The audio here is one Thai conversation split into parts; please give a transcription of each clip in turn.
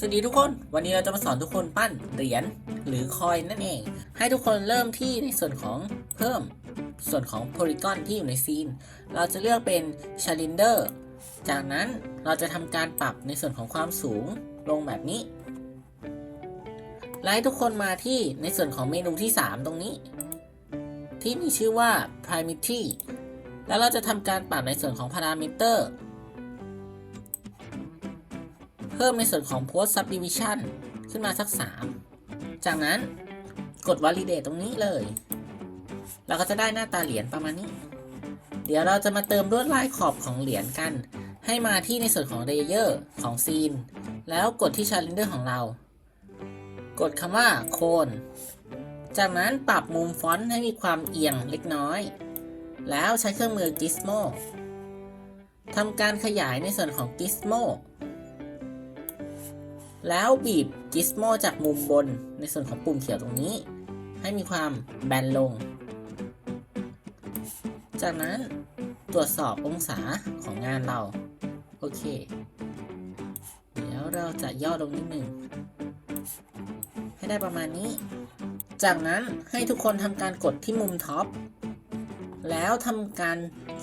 สวัสดีทุกคน วันนี้เราจะมาสอนทุกคนปั้นเหรียญหรือคอยน์นั่นเอง ให้ทุกคนเริ่มที่ในส่วนของเพิ่มส่วนของโพลีกอนที่อยู่ในซีน เราจะเลือกเป็นชาลินเดอร์จากนั้นเราจะทำการปรับในส่วนของความสูงลงแบบนี้ไล่ทุกคนมาที่ในส่วนของเมนูที่ 3 ตรงนี้ ที่มีชื่อว่า Primity แล้วเราจะทำการปรับในส่วนของ Parameter เพิ่มในส่วนของ Post Subdivision ขึ้นมาสัก 3 จากนั้นกด Validate ตรงนี้เลย เราก็จะได้หน้าตาเหรียญประมาณนี้ เดี๋ยวเราจะมาเติมลวดลายขอบของเหรียญกัน ให้มาที่ในส่วนของ Layer ของซีนแล้วกดที่ Challenger ของเรา กดคำว่าโคนจากนั้นปรับมุมฟอนต์ให้มีความเอียงเล็กน้อย แล้วใช้เครื่องมือ Gizmo ทำการขยายในส่วนของ Gizmo แล้วบีบ Gizmo จากมุมบนในส่วนของปุ่มเขียวตรงนี้ ให้มีความแบนลง จากนั้นตรวจสอบองศาของงานเรา โอเค เดี๋ยวเราจะย่อลงนิดหนึ่ง ให้ได้ประมาณนี้ จากนั้นให้ทุกคนทำการกดที่มุมท็อป แล้วทำการ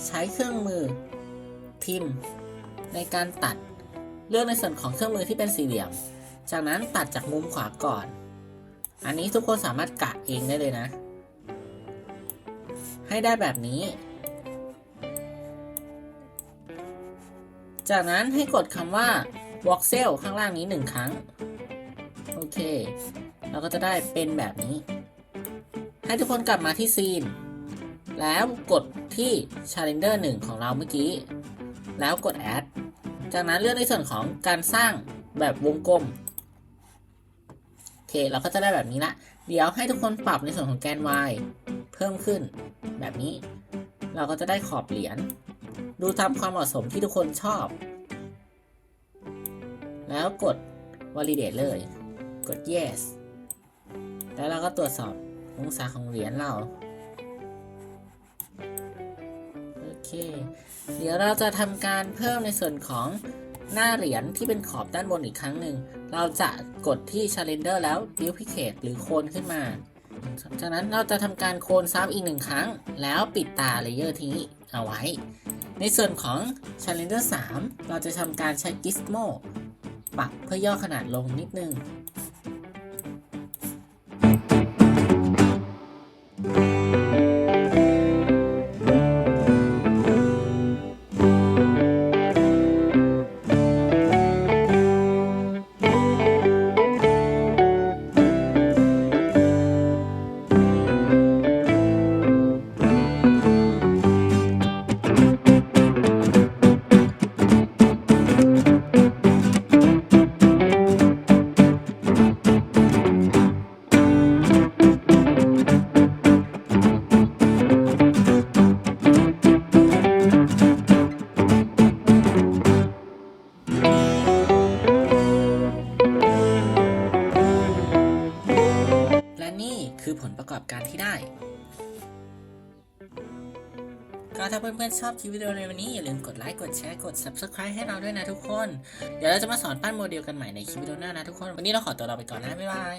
ใช้เครื่องมือพิมในการตัด เลือกในส่วนของเครื่องมือที่เป็นสี่เหลี่ยม จากนั้นตัดจากมุมขวาก่อน อันนี้ทุกคนสามารถกะเองได้เลยนะ ให้ได้แบบนี้ จากนั้นให้กดคำว่า voxel ข้างล่างนี้หนึ่งครั้ง โอเค เราก็จะได้เป็นแบบนี้ ให้ทุกคนกลับมาที่ซีน แล้วกดที่ Challenger 1 ของเราเมื่อกี้ แล้วกด add จากนั้นเลือกในส่วนของการสร้างแบบวงกลมโอเคเราก็จะได้แบบนี้ละ เดี๋ยวให้ทุกคนปรับในส่วนของแกน y เพิ่มขึ้น แบบนี้ เราก็จะได้ขอบเหรียญดูตามความเหมาะสมที่ทุกคนชอบ แล้วกด validate เลย กด yes แล้วเราก็ตรวจสอบองศาของเหรียญเรา เค เดี๋ยวเราจะทำการเพิ่มในส่วนของหน้าเหรียญที่เป็นขอบด้านบนอีกครั้งหนึ่ง เราจะกดที่ Challenger แล้ว Duplicate หรือโคนขึ้นมา จากนั้นเราจะทำการโคนซ้ำอีกหนึ่งครั้ง แล้วปิดตาเลเยอร์ที่นี้เอาไว้ ในส่วนของ Challenger 3 เราจะทำการใช้ Gizmo ปรับเพื่อย่อขนาดลงนิดนึง ลประกอบการที่ได้ ก็ถ้าเพื่อนๆชอบคลิปวิดีโอในวันนี้ อย่าลืมกดไลค์กดแชร์กด subscribe ให้เราด้วยนะทุกคน เดี๋ยวเราจะมาสอนปั้นโมเดลกันใหม่ในคลิปวิดีโอหน้านะทุกคน วันนี้เราขอตัวลาไปก่อนนะ บ๊ายบาย